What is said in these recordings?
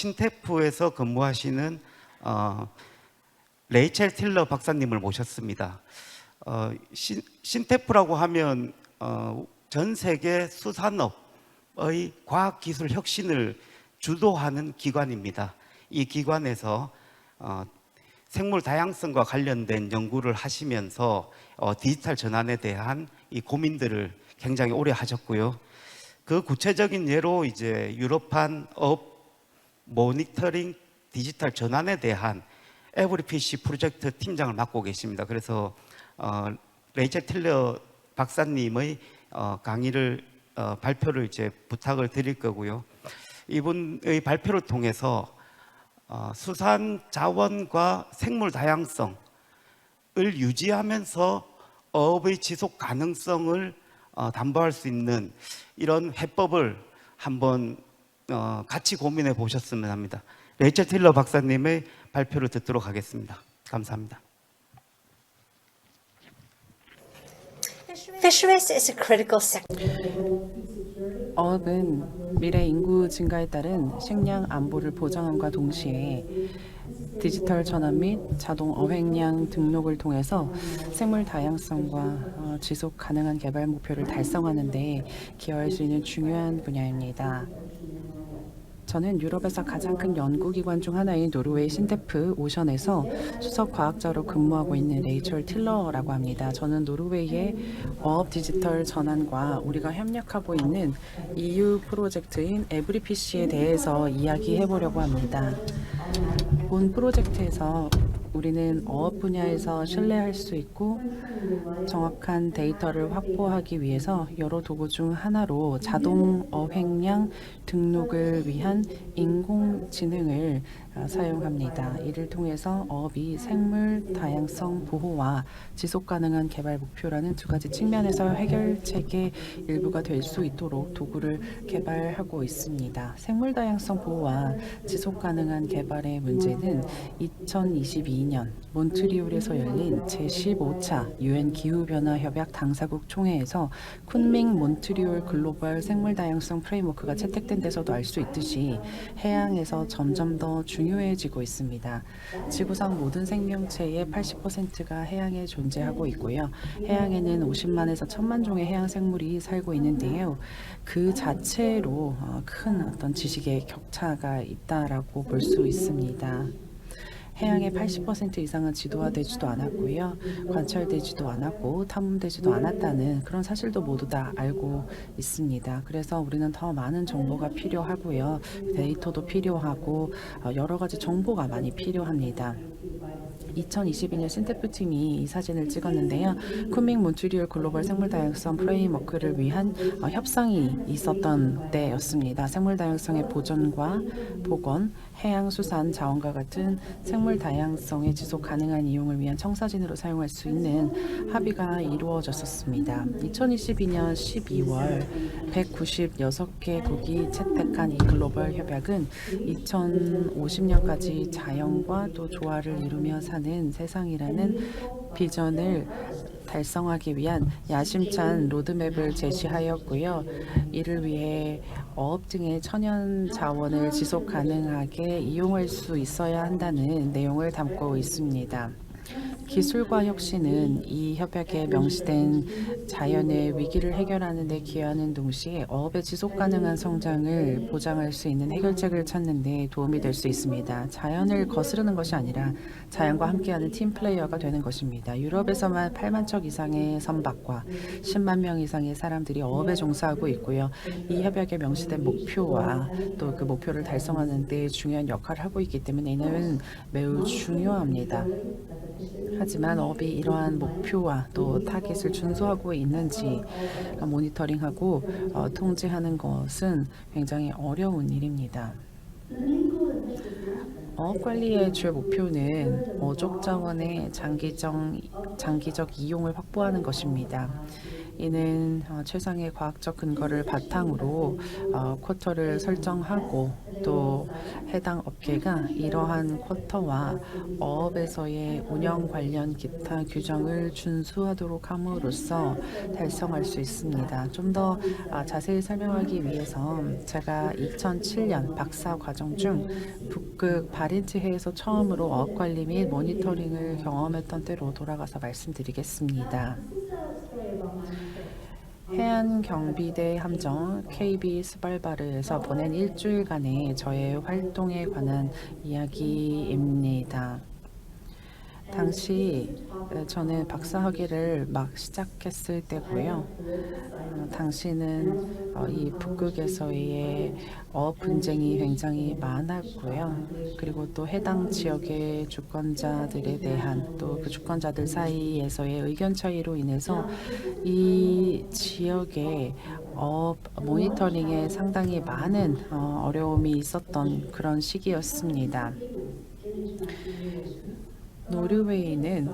신테프에서 근무하시는 어, 레이첼 틸러 박사님을 모셨습니다. 어, 신, 신테프라고 하면 어, 전 세계 수산업의 과학기술 혁신을 주도하는 기관입니다. 이 기관에서 어, 생물 다양성과 관련된 연구를 하시면서 어, 디지털 전환에 대한 이 고민들을 굉장히 오래 하셨고요. 그 구체적인 예로 이제 유럽판 업 모니터링 디지털 전환에 대한 에브리 PC 프로젝트 팀장을 맡고 계십니다. 그래서 어, 레이첼 틸러 박사님의 어, 강의를 어, 발표를 이제 부탁을 드릴 거고요. 이분의 발표를 통해서 어, 수산 자원과 생물 다양성을 유지하면서 어업의 지속 가능성을 어, 담보할 수 있는 이런 해법을 한번 어, 같이 고민해 보셨으면 합니다. 레이첼 틸러 박사님의 발표를 듣도록 하겠습니다. 감사합니다. Fisheries is a critical sector. 어업은 미래 인구 증가에 따른 식량 안보를 보장함과 동시에 디지털 전환 및 자동 어획량 등록을 통해서 생물 다양성과 어, 지속 가능한 개발 목표를 달성하는 데 기여할 수 있는 중요한 분야입니다. 저는 유럽에서 가장 큰 연구기관 중 하나인 노르웨이 신테프 오션에서 수석 과학자로 근무하고 있는 레이첼 틸러라고 합니다. 저는 노르웨이의 어업 디지털 전환과 우리가 협력하고 있는 EU 프로젝트인 에브리피시에 대해서 이야기해 보려고 합니다. 본 프로젝트에서 우리는 어업 분야에서 신뢰할 수 있고 정확한 데이터를 확보하기 위해서 여러 도구 중 하나로 자동 어획량 등록을 위한 인공지능을 어, 사용합니다. 이를 통해서 어업이 생물 다양성 보호와 지속 가능한 개발 목표라는 두 가지 측면에서 해결책의 일부가 될 수 있도록 도구를 개발하고 있습니다. 생물 다양성 보호와 지속 가능한 개발의 문제는 2022년 몬트리올에서 열린 제15차 유엔 기후변화 협약 당사국 총회에서 쿤밍 몬트리올 글로벌 생물 다양성 프레임워크가 채택된 데서도 알 수 있듯이 해양에서 점점 더 중요해지고 있습니다. 지구상 모든 생명체의 80%가 해양에 존재하고 있고요. 해양에는 50만에서 1000만 종의 해양 생물이 살고 있는데요. 그 자체로 어, 큰 어떤 지식의 격차가 있다라고 볼 수 있습니다. 해양의 80% 이상은 지도화되지도 않았고요. 관찰되지도 않았고 탐험되지도 않았다는 그런 사실도 모두 다 알고 있습니다. 그래서 우리는 더 많은 정보가 필요하고요. 데이터도 필요하고 어, 여러 가지 정보가 많이 필요합니다. 2022년 신테프 팀이 이 사진을 찍었는데요. 쿤밍 몬트리올 글로벌 생물 다양성 프레임워크를 위한 어, 협상이 있었던 때였습니다. 생물 다양성의 보존과 복원, 해양 수산 자원과 같은 생물 다양성의 지속 가능한 이용을 위한 청사진으로 사용할 수 있는 합의가 이루어졌었습니다. 2022년 12월 196개국이 채택한 이 글로벌 협약은 2050년까지 자연과 또 조화를 이루며 사는 세상이라는 비전을 달성하기 위한 야심찬 로드맵을 제시하였고요. 이를 위해 어업 등의 천연 자원을 지속 가능하게 이용할 수 있어야 한다는 내용을 담고 있습니다. 기술과 혁신은 이 협약에 명시된 자연의 위기를 해결하는 데 기여하는 동시에 어업의 지속 가능한 성장을 보장할 수 있는 해결책을 찾는 데 도움이 될 수 있습니다. 자연을 거스르는 것이 아니라 자연과 함께하는 팀 플레이어가 되는 것입니다. 유럽에서만 8만 척 이상의 선박과 10만 명 이상의 사람들이 어업에 종사하고 있고요. 이 협약에 명시된 목표와 또 그 목표를 달성하는 데 중요한 역할을 하고 있기 때문에 이는 매우 중요합니다. 하지만 어업이 이러한 목표와 또 타깃을 준수하고 있는지 모니터링하고 어, 통제하는 것은 굉장히 어려운 일입니다. 어업 관리의 주요 목표는 어족 자원의 장기적, 장기적 이용을 확보하는 것입니다. 이는 어, 최상의 과학적 근거를 바탕으로 어, 쿼터를 설정하고 또 해당 업계가 이러한 쿼터와 어업에서의 운영 관련 기타 규정을 준수하도록 함으로써 달성할 수 있습니다. 좀더 아, 자세히 설명하기 위해서 제가 2007년 박사 과정 중 북극 바렌츠해에서 처음으로 어업 관리 및 모니터링을 경험했던 때로 돌아가서 말씀드리겠습니다. 해안 경비대 함정 KB 스발바르에서 보낸 일주일간의 저의 활동에 관한 이야기입니다. 당시 에, 저는 박사학위를 막 시작했을 때고요. 어, 당시는 어, 이 북극에서의 어업 분쟁이 굉장히 많았고요. 그리고 또 해당 지역의 주권자들에 대한 또 그 주권자들 사이에서의 의견 차이로 인해서 이 지역의 어업 모니터링에 상당히 많은 어, 어려움이 있었던 그런 시기였습니다. 노르웨이는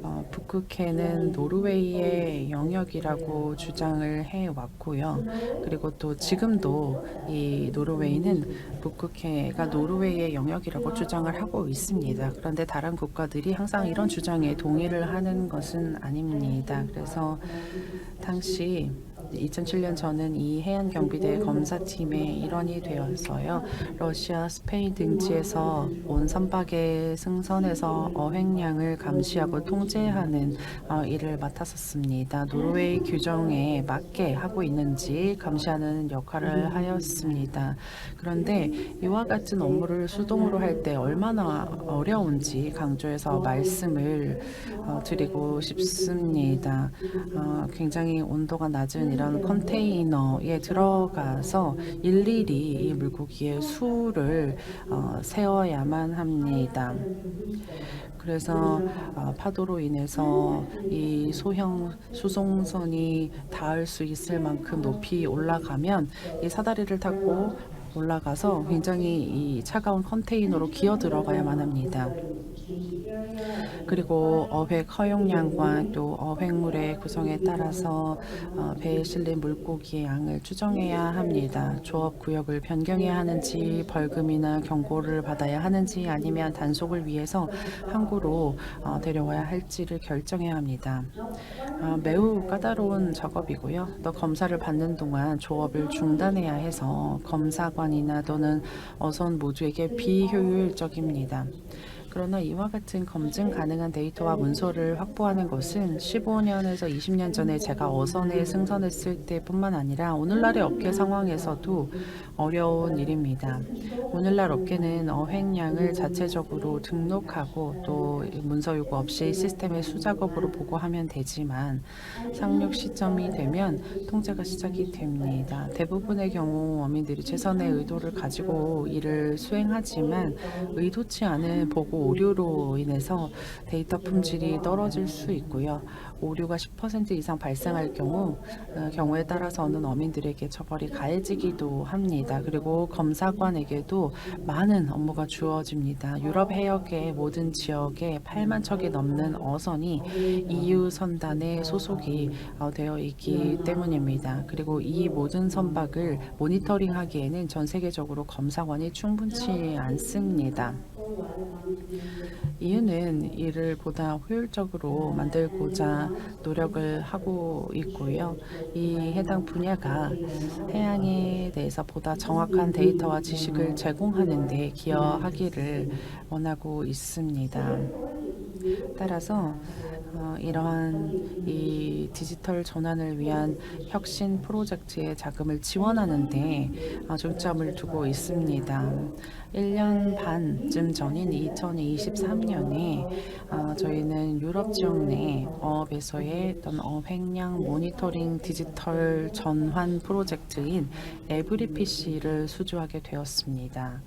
어, 북극해는 노르웨이의 영역이라고 주장을 해왔고요. 그리고 또 지금도 이 노르웨이는 북극해가 노르웨이의 영역이라고 주장을 하고 있습니다. 그런데 다른 국가들이 항상 이런 주장에 동의를 하는 것은 아닙니다. 그래서 당시 2007년 저는 이 해안 경비대 검사팀의 일원이 되어서요. 러시아, 스페인 등지에서 온 선박의 승선에서 어획량을 감시하고 통제하는 어, 일을 맡았었습니다. 노르웨이 규정에 맞게 하고 있는지 감시하는 역할을 하였습니다. 그런데 이와 같은 업무를 수동으로 할 때 얼마나 어려운지 강조해서 말씀을 어, 드리고 싶습니다. 어, 굉장히 온도가 낮은 이런 컨테이너에 들어가서 일일이 이 물고기의 수를 어, 세어야만 합니다. 그래서 어, 파도로 인해서 이 소형 수송선이 닿을 수 있을 만큼 높이 올라가면 이 사다리를 타고 올라가서 굉장히 이 차가운 컨테이너로 기어 들어가야만 합니다. 그리고 어획 허용량과 또 어획물의 구성에 따라서 어, 배에 실린 물고기의 양을 추정해야 합니다. 조업 구역을 변경해야 하는지 벌금이나 경고를 받아야 하는지 아니면 단속을 위해서 항구로 어, 데려와야 할지를 결정해야 합니다. 어, 매우 까다로운 작업이고요. 또 검사를 받는 동안 조업을 중단해야 해서 검사관이나 또는 어선 모두에게 비효율적입니다. 그러나 이와 같은 검증 가능한 데이터와 문서를 확보하는 것은 15년에서 20년 전에 제가 어선에 승선했을 때뿐만 아니라 오늘날의 업계 상황에서도 어려운 일입니다. 오늘날 업계는 어획량을 자체적으로 등록하고 또 문서 요구 없이 시스템의 수작업으로 보고하면 되지만 상륙 시점이 되면 통제가 시작이 됩니다. 대부분의 경우 어민들이 최선의 의도를 가지고 일을 수행하지만 의도치 않은 보고 오류로 인해서 데이터 품질이 떨어질 수 있고요. 오류가 10% 이상 발생할 경우 어, 경우에 따라서는 어민들에게 처벌이 가해지기도 합니다. 그리고 검사관에게도 많은 업무가 주어집니다. 유럽 해역의 모든 지역에 8만 척이 넘는 어선이 EU 선단에 소속이 어, 되어 있기 때문입니다. 그리고 이 모든 선박을 모니터링하기에는 전 세계적으로 검사관이 충분치 않습니다. 이유는 이를 보다 효율적으로 만들고자 노력을 하고 있고요. 이 해당 분야가 해양에 대해서 보다 정확한 데이터와 지식을 제공하는 데 기여하기를 원하고 있습니다. 따라서 어, 이러한 이 디지털 전환을 위한 혁신 프로젝트의 자금을 지원하는데 어, 중점을 두고 있습니다. 1년 반쯤 전인 2023년에 어, 저희는 유럽 지역 내 어업에서의 어떤 어획량 모니터링 디지털 전환 프로젝트인 에브리피시를 수주하게 되었습니다.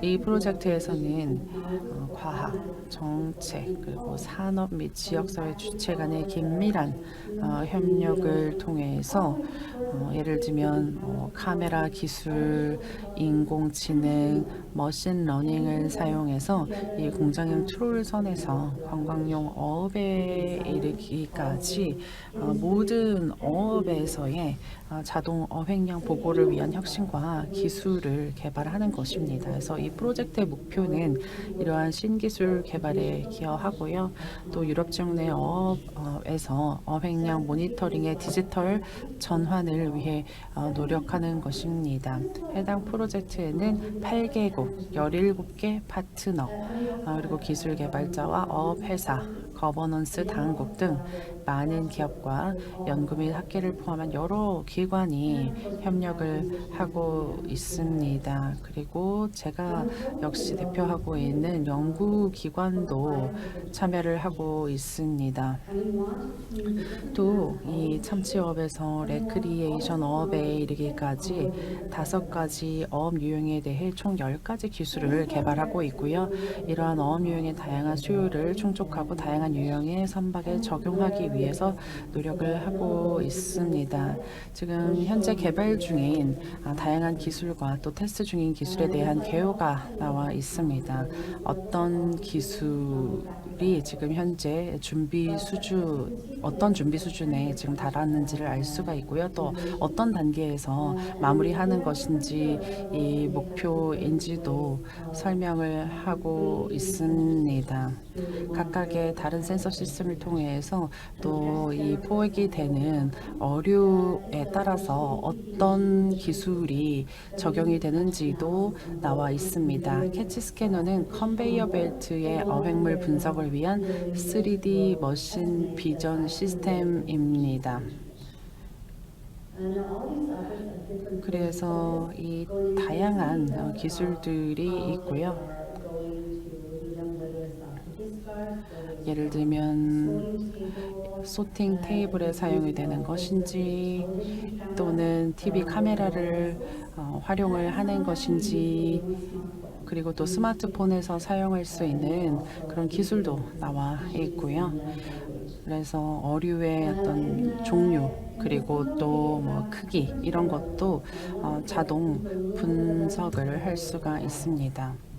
이 프로젝트에서는 어, 과학, 정책, 그리고 산업 및 지역사회 주체 간의 긴밀한 어, 협력을 통해서 어, 예를 들면 어, 카메라 기술, 인공지능, 머신 러닝을 사용해서 이 공장형 트롤선에서 관광용 어업에 이르기까지 어, 모든 어업에서의 어, 자동 어획량 보고를 위한 혁신과 기술을 개발하는 것입니다. 그래서 이 프로젝트의 목표는 이러한 신기술 개발에 기여하고요. 또 유럽 지역 내 어업에서 어획량 모니터링의 디지털 전환을 위해 어, 노력하는 것입니다. 해당 프로젝트에는 8개국, 17개 파트너, 어, 그리고 기술 개발자와 어업 회사, 거버넌스 당국 등 많은 기업과 연구 및 학계를 포함한 여러 기관이 협력을 하고 있습니다. 그리고 제가 역시 대표하고 있는 연구기관도 참여를 하고 있습니다. 또 이 참치업에서 레크리에이션 어업에 이르기까지 다섯 가지 어업 유형에 대해 총10 가지 기술을 개발하고 있고요. 이러한 어업 유형의 다양한 수요를 충족하고 다양한 유형의 선박에 적용하기 위해서 노력을 하고 있습니다. 지금 현재 개발 중인 아, 다양한 기술과 또 테스트 중인 기술에 대한 개요가 나와 있습니다. 어떤 기술이 지금 현재 준비 수준 어떤 준비 수준에 지금 달았는지를 알 수가 있고요. 또 어떤 단계에서 마무리하는 것인지 이 목표인지 도 설명을 하고 있습니다. 각각의 다른 센서 시스템을 통해서 또 이 포획이 되는 어류에 따라서 어떤 기술이 적용이 되는지도 나와 있습니다. 캐치 스캐너는 컨베이어 벨트의 어획물 분석을 위한 3D 머신 비전 시스템입니다. 그래서 이 다양한 어, 기술들이 있고요. 예를 들면 소팅 테이블에 사용이 되는 것인지 또는 TV 카메라를 어, 활용을 하는 것인지 그리고 또 스마트폰에서 사용할 수 있는 그런 기술도 나와 있고요. 그래서 어류의 어떤 종류 그리고 또 뭐 크기 이런 것도 어, 자동 분석을 할 수가 있습니다.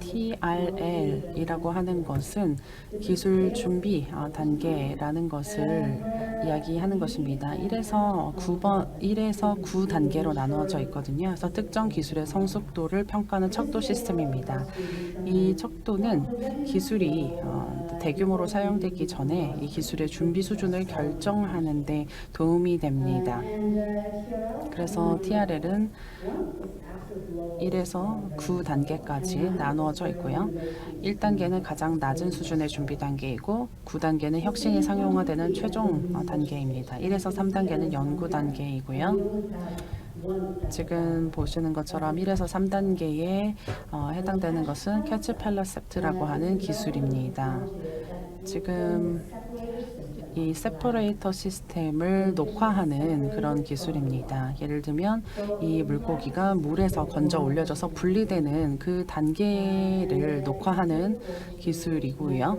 TRL이라고 하는 것은 기술 준비 어, 단계라는 것을 이야기하는 것입니다. 1에서 9번, 1에서 9 단계로 나누어져 있거든요. 그래서 특정 기술의 성숙도를 평가하는 척도 시스템입니다. 이 척도는 기술이 어, 대규모로 사용되기 전에 이 기술의 준비 수준을 결정하는 데 도움이 됩니다. 그래서 TRL은 1에서 9단계까지 나누어져 있고요. 1단계는 가장 낮은 수준의 준비 단계이고 9단계는 혁신이 상용화되는 최종 어, 단계입니다. 1에서 3단계는 연구 단계이고요. 지금 보시는 것처럼 1에서 3단계에 어, 해당되는 것은 캐치 펠러셉트라고 하는 기술입니다. 지금 이 세퍼레이터 시스템을 녹화하는 그런 기술입니다. 예를 들면 이 물고기가 물에서 건져 올려져서 분리되는 그 단계를 녹화하는 기술이고요.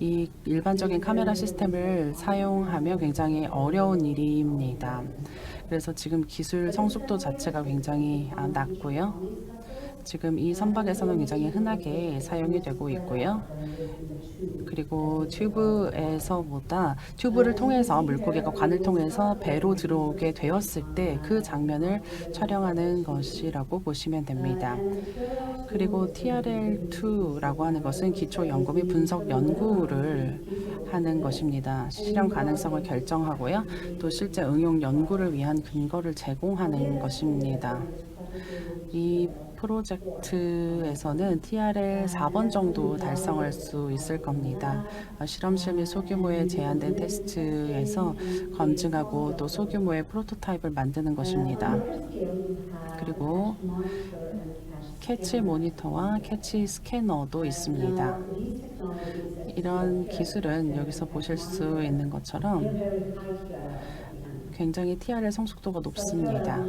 이 일반적인 카메라 시스템을 사용하면 굉장히 어려운 일입니다. 그래서 지금 기술 성숙도 자체가 굉장히 아, 낮고요. 지금 이 선박에서는 굉장히 흔하게 사용이 되고 있고요. 그리고 튜브에서보다 튜브를 통해서 물고기가 관을 통해서 배로 들어오게 되었을 때 그 장면을 촬영하는 것이라고 보시면 됩니다. 그리고 TRL2라고 하는 것은 기초 연구 및 분석 연구를 하는 것입니다. 실현 가능성을 결정하고요. 또 실제 응용 연구를 위한 근거를 제공하는 것입니다. 이 프로젝트에서는 TRL 4번 정도 달성할 수 있을 겁니다. 어, 실험실 및 소규모의 제한된 테스트에서 검증하고 또 소규모의 프로토타입을 만드는 것입니다. 그리고 캐치 모니터와 캐치 스캐너도 있습니다. 이런 기술은 여기서 보실 수 있는 것처럼 굉장히 TRL 성숙도가 높습니다.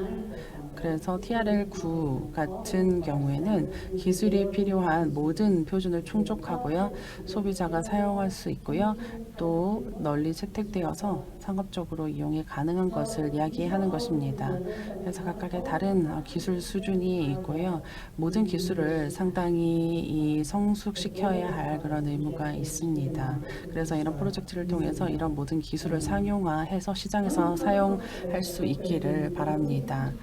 그래서 TRL9 같은 경우에는 기술이 필요한 모든 표준을 충족하고요. 소비자가 사용할 수 있고요. 또 널리 채택되어서 상업적으로 이용이 가능한 것을 이야기하는 것입니다. 그래서 각각의 다른 어, 기술 수준이 있고요. 모든 기술을 상당히 이 성숙시켜야 할 그런 의무가 있습니다. 그래서 이런 프로젝트를 통해서 이런 모든 기술을 상용화해서 시장에서 사용할 수 있기를 바랍니다.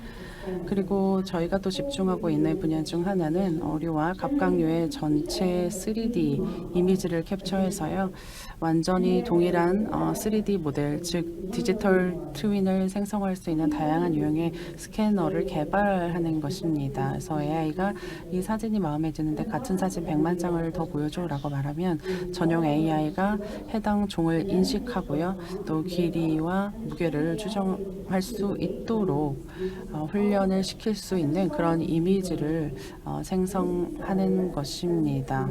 그리고 저희가 또 집중하고 있는 분야 중 하나는 어류와 갑각류의 전체 3D 이미지를 캡처해서요. 완전히 동일한 어, 3D 모델, 즉 디지털 트윈을 생성할 수 있는 다양한 유형의 스캐너를 개발하는 것입니다. 그래서 AI가 이 사진이 마음에 드는데 같은 사진 100만 장을 더 보여줘라고 말하면 전용 AI가 해당 종을 인식하고요. 또 길이와 무게를 추정할 수 있도록 어, 훈련을 시킬 수 있는 그런 이미지를 어, 생성하는 것입니다.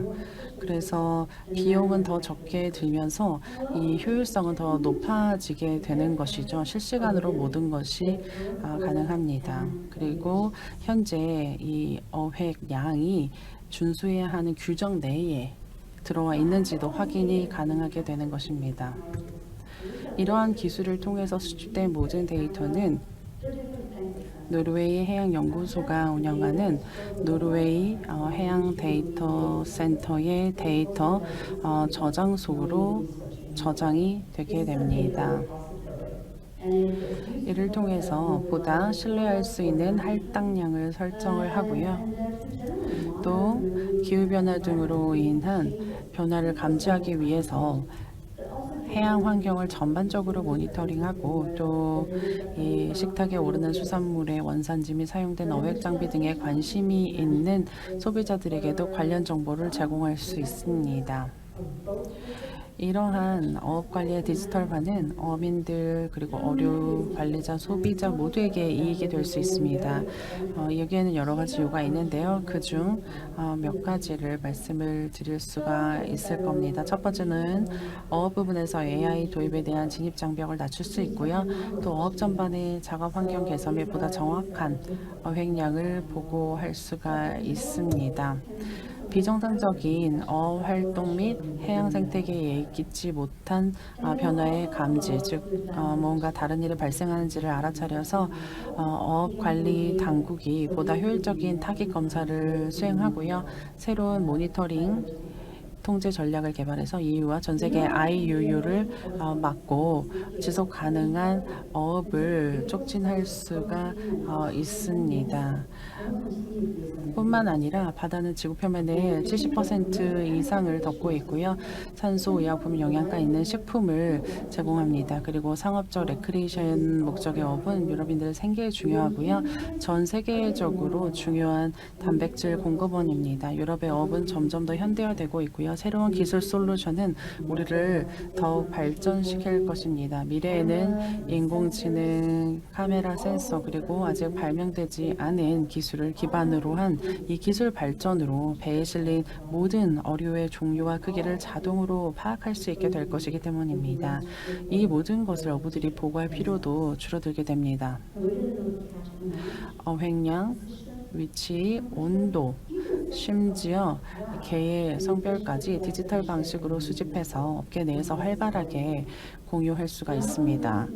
그래서 비용은 더 적게 들면 서 이 효율성은 더 높아지게 되는 것이죠. 실시간으로 모든 것이 아, 가능합니다. 그리고 현재 이 어획량이 준수해야 하는 규정 내에 들어와 있는지도 확인이 가능하게 되는 것입니다. 이러한 기술을 통해서 수집된 모든 데이터는 노르웨이 해양연구소가 운영하는 노르웨이 어, 해양 데이터 센터의 데이터 어, 저장소로 저장이 되게 됩니다. 이를 통해서 보다 신뢰할 수 있는 할당량을 설정을 하고요. 또 기후변화 등으로 인한 변화를 감지하기 위해서 해양 환경을 전반적으로 모니터링하고 또 이 식탁에 오르는 수산물의 원산지 및 사용된 어획 장비 등에 관심이 있는 소비자들에게도 관련 정보를 제공할 수 있습니다. 이러한 어업 관리의 디지털화는 어민들 그리고 어류 관리자 소비자 모두에게 이익이 될 수 있습니다. 어, 여기에는 여러 가지 이유가 있는데요. 그중 어, 몇 가지를 말씀을 드릴 수가 있을 겁니다. 첫 번째는 어업 부분에서 AI 도입에 대한 진입 장벽을 낮출 수 있고요. 또 어업 전반의 작업 환경 개선 및 보다 정확한 어획량을 보고할 수가 있습니다. 비정상적인 어업 활동 및 해양 생태계에 예기치 못한 어, 변화의 감지, 즉 어, 뭔가 다른 일이 발생하는지를 알아차려서 어, 어업 관리 당국이 보다 효율적인 타깃 검사를 수행하고요. 새로운 모니터링 통제 전략을 개발해서 EU와 전 세계 IUU를 어, 막고 지속 가능한 어업을 촉진할 수가 어, 있습니다. 뿐만 아니라 바다는 지구 표면의 70% 이상을 덮고 있고요. 산소, 의약품 영양가 있는 식품을 제공합니다. 그리고 상업적 레크리에이션 목적의 어업은 유럽인들의 생계에 중요하고요. 전 세계적으로 중요한 단백질 공급원입니다. 유럽의 어업은 점점 더 현대화되고 있고요. 새로운 기술 솔루션은 우리를 더욱 발전시킬 것입니다. 미래에는 인공지능, 카메라, 센서 그리고 아직 발명되지 않은 기술을 기반으로 한 이 기술 발전으로 배에 실린 모든 어류의 종류와 크기를 자동으로 파악할 수 있게 될 것이기 때문입니다. 이 모든 것을 어부들이 보고할 필요도 줄어들게 됩니다. 어획량, 위치, 온도, 심지어 개의 성별까지 디지털 방식으로 수집해서 업계 내에서 활발하게 공유할 수가 있습니다.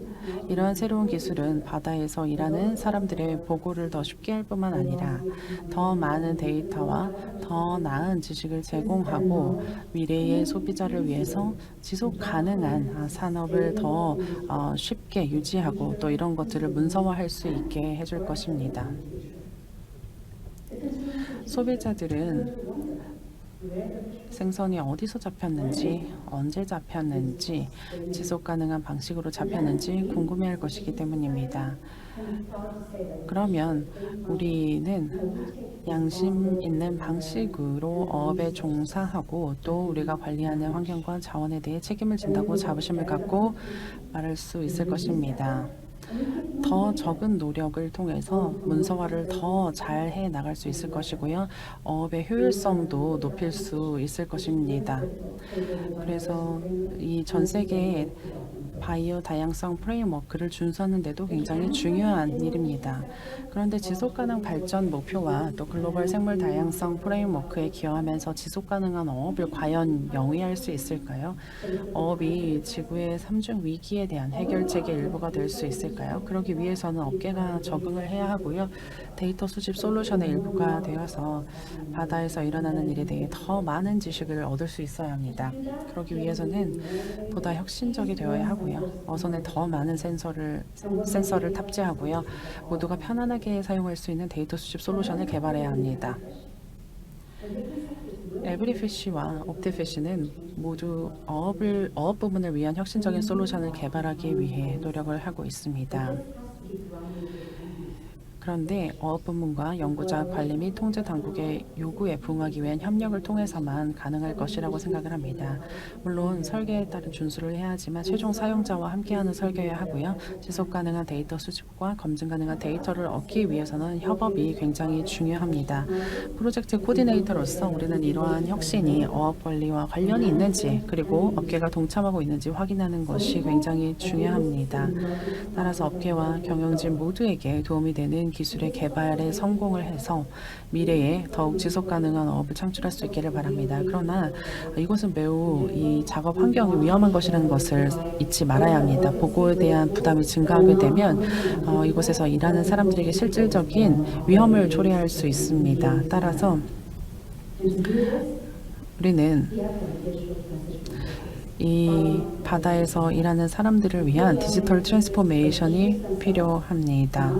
이러한 새로운 기술은 바다에서 일하는 사람들의 보고를 더 쉽게 할 뿐만 아니라 더 많은 데이터와 더 나은 지식을 제공하고 미래의 소비자를 위해서 지속 가능한 아, 산업을 더 어, 쉽게 유지하고 또 이런 것들을 문서화할 수 있게 해줄 것입니다. 소비자들은 생선이 어디서 잡혔는지, 언제 잡혔는지, 지속 가능한 방식으로 잡혔는지 궁금해할 것이기 때문입니다. 그러면 우리는 양심 있는 방식으로 어업에 종사하고 또 우리가 관리하는 환경과 자원에 대해 책임을 진다고 자부심을 갖고 말할 수 있을 것입니다. 더 적은 노력을 통해서 문서화를 더 잘 해 나갈 수 있을 것이고요. 어업의 효율성도 높일 수 있을 것입니다. 그래서 이 전 세계 바이오 다양성 프레임워크를 준수하는데도 굉장히 중요한 일입니다. 그런데 지속 가능 발전 목표와 또 글로벌 생물 다양성 프레임워크에 기여하면서 지속 가능한 어업을 과연 영위할 수 있을까요? 어업이 지구의 삼중 위기에 대한 해결책의 일부가 될 수 있을까요? 그러기 위해서는 업계가 적응을 해야 하고요. 데이터 수집 솔루션의 일부가 되어서 바다에서 일어나는 일에 대해 더 많은 지식을 얻을 수 있어야 합니다. 그러기 위해서는 보다 혁신적이 되어야 하고요. 어선에 더 많은 센서를 센서를 탑재하고요. 모두가 편안하게 사용할 수 있는 데이터 수집 솔루션을 개발해야 합니다. 에브리피쉬와 옵티피쉬는 모두 어업을 어업 부분을 위한 혁신적인 솔루션을 개발하기 위해 노력을 하고 있습니다. 그런데 어업 부문과 연구자 관리 및 통제 당국의 요구에 부응하기 위한 협력을 통해서만 가능할 것이라고 생각을 합니다. 물론 설계에 따른 준수를 해야 하지만 최종 사용자와 함께하는 설계여야 하고요. 지속 가능한 데이터 수집과 검증 가능한 데이터를 얻기 위해서는 협업이 굉장히 중요합니다. 프로젝트 코디네이터로서 우리는 이러한 혁신이 어업 관리와 관련이 있는지 그리고 업계가 동참하고 있는지 확인하는 것이 굉장히 중요합니다. 따라서 업계와 경영진 모두에게 도움이 되는 기술의 개발에 성공을 해서 미래에 더욱 지속 가능한 어업을 창출할 수 있기를 바랍니다. 그러나 이것은 매우 이 작업 환경이 위험한 것이라는 것을 잊지 말아야 합니다. 보고에 대한 부담이 증가하게 되면 어, 이곳에서 일하는 사람들에게 실질적인 위험을 초래할 수 있습니다. 따라서 우리는 이 바다에서 일하는 사람들을 위한 디지털 트랜스포메이션이 필요합니다.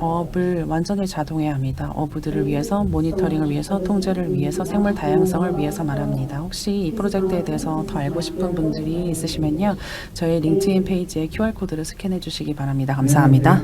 어업을 완전히 자동해야 합니다. 어부들을 위해서, 모니터링을 위해서, 통제를 위해서, 생물 다양성을 위해서 말합니다. 혹시 이 프로젝트에 대해서 더 알고 싶은 분들이 있으시면요. 저희 링크드인 페이지에 QR코드를 스캔해 주시기 바랍니다. 감사합니다.